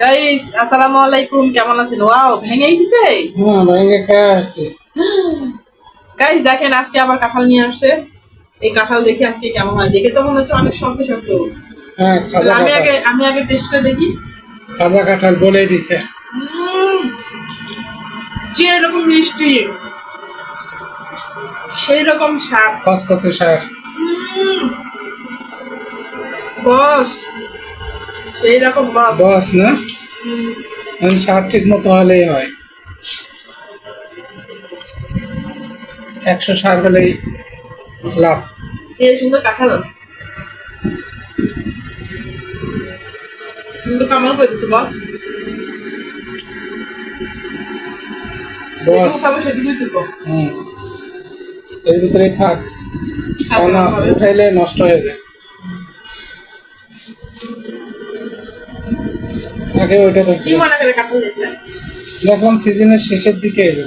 Guys আসসালামু আলাইকুম। কেমন আছেন? ওয়াও ভেঙেই দিছে? হ্যাঁ ভেঙে খেয়ে আসছি গাইস দেখেন আজকে আবার কাঁঠাল নিয়ে আসছে। এই কাঁঠাল দেখি আজকে কেমন হয়? দেখে তো মনে হচ্ছে অনেক শক্ত শক্ত। হ্যাঁ আমি আগে আমি আগে টেস্ট করে দেখি। খাজা কাঁঠাল বলেই দিছে। যে এরকম মিষ্টি সেই রকম স্বাদ। কচকচে সার বস। সেই রকম বস না? আমি সার ঠিক মতো হলেই হয়। একশো সার হলেই লাভ। এই সুন্দর কাঁঠাল। কামাল করে দিচ্ছে বস। এর ভিতরেই থাক। উঠাইলে নষ্ট হয়ে যায়। আগে ওইটা দেখলে দেখলাম সিজনের শেষের দিকে এসে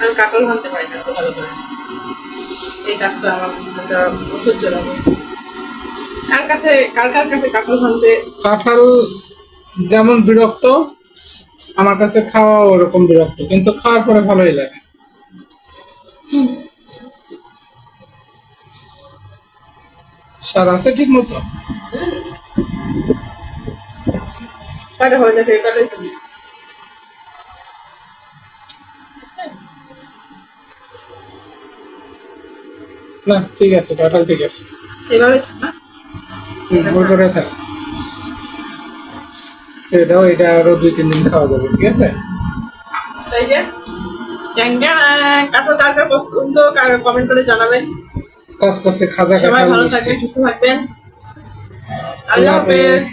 আমি কাঁঠাল ভাঙতে পারি না এত ভালো করে। এই কাজটা আমার কাছে অসহ্য লাগে। কার কাছে কার কার কাছে কাঁঠাল ভাঙতে? কাঁঠাল যেমন বিরক্ত আমার কাছে খাওয়া ওরকম বিরক্ত কিন্তু খাওয়ার পরে ভালোই লাগে। সার আছে ঠিক মতো না ঠিক আছে কাঁঠাল ঠিক আছে। ওই করে থাক। দাও এটা আরও দুই তিন দিন খাওয়া যাবে ঠিক আছে? কাঁঠাল কার কার পছন্দ কার কমেন্ট করে জানাবেন। কসকসে খাজা সবাই ভালো মিষ্টি। থাকবেন সুস্থ থাকবেন। আল্লাহ হাফেজ।